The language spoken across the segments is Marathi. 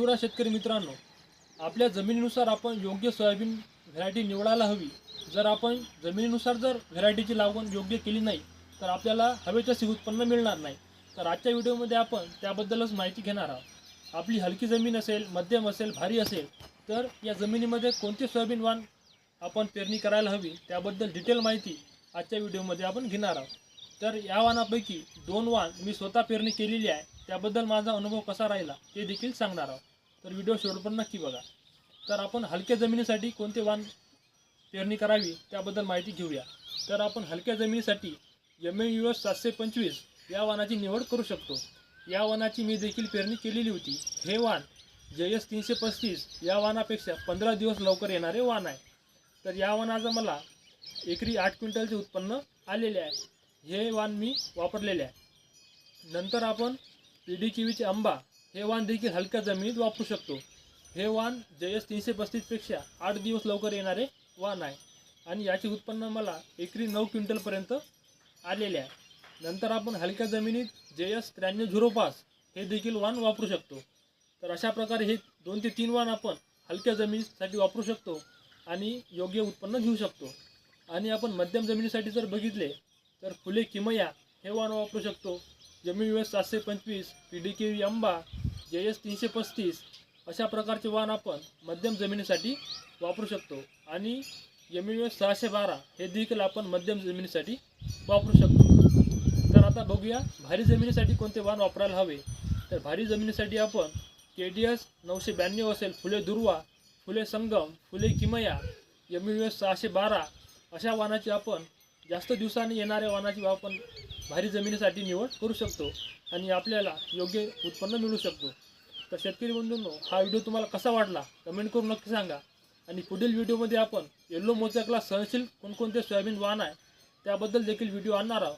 शिवराज शेतकरी मित्रांनो आपल्या जमिनीनुसार आपण योग्य सोयाबीन व्हरायटी निवडायला हवी. जर आपण जमिनीनुसार जर व्हरायटीची लागवण योग्य केली नाही तर आपल्याला हवे तसे उत्पन्न मिळणार नाही. तर आजच्या व्हिडिओमध्ये आपण त्याबद्दलच माहिती घेणार आहोत. आपली हलकी जमीन असेल मध्यम असेल भारी असेल तर या जमिनीमध्ये कोणते सोयाबीन वाण आपण पेरणी करायला हवी त्याबद्दल डिटेल माहिती आजच्या व्हिडिओमध्ये आपण घेणार आहोत. तर या वाणापैकी दोन वाण मी स्वतः पेरणी केलेली आहे त्याबद्दल माझा अनुभव कसा राहिला ते देखील सांगणार आहोत. तर व्हिडिओ शेवटपर्यंत नक्की बघा. तर आपण हलक्या जमिनीसाठी कोणते वाण पेरणी करावी त्याबद्दल माहिती घेऊया. तर आपण हलक्या जमिनीसाठी एम ए यू एस सातशे पंचवीस या वाणाची निवड करू शकतो. या वाणाची मी देखील पेरणी केलेली होती. हे वाण जे एस तीनशे पस्तीस या वाणापेक्षा पंधरा दिवस लवकर येणारे वाण आहे. तर या वाणाचं मला एकरी आठ क्विंटलचे उत्पन्न आलेले आहे. हे वाण मी वापरलेले आहे. नंतर आपण पी डी किवीचे आंबा हे वाण देखील हलक्या जमिनीत वापरू शकतो. हे वाण जे एस तीनशे पस्तीसपेक्षा आठ दिवस लवकर येणारे वाण आहे. आणि याचे उत्पन्न मला एकरी नऊ क्विंटलपर्यंत आलेले आहे. नंतर आपण हलक्या जमिनीत जे एस त्र्याण्णव झिरो पाच हे देखील वाण वापरू शकतो. तर अशा प्रकारे हे दोन ते तीन वाण आपण हलक्या जमिनीसाठी वापरू शकतो आणि योग्य उत्पन्न घेऊ शकतो. आणि आपण मध्यम जमिनीसाठी जर बघितले तर फुले किमया हे वाण वापरू शकतो. जमी यू एस सातशे पंचवीस पी डी के व्ही आंबा जे एस तीनशे पस्तीस अशा प्रकारचे वाहन आपण मध्यम जमिनीसाठी वापरू शकतो. आणि एम यू एस सहाशे बारा हे देखील आपण मध्यम जमिनीसाठी वापरू शकतो. तर आता बघूया भारी जमिनीसाठी कोणते वाहन वापरायला हवे. तर भारी जमिनीसाठी आपण के डी एस नऊशे ब्याण्णव असेल फुले दुर्वा फुले संगम फुले किमया एम यू एस सहाशे बारा अशा वाहनाची आपण जास्त दिवसांनी येणाऱ्या वाणाची आपण भारी जमिनीसाठी निवड करू शकतो आणि आपल्याला योग्य उत्पन्न मिळू शकतो. तर शेतकरी बंधूंनो हा व्हिडिओ तुम्हाला कसा वाटला? कमेंट करून नक्की सांगा. आणि पुढील व्हिडिओमध्ये आपण येल्लो मोचकला सहनशील कोणकोणते सोयाबीन वाहन आहे त्याबद्दल देखील व्हिडिओ आणणार आहोत.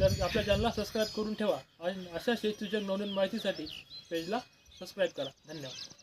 तर आपल्या चॅनलला सबस्क्राईब करून ठेवा आणि अशा शेतीच्या नवनवीन माहितीसाठी पेजला सबस्क्राईब करा. धन्यवाद.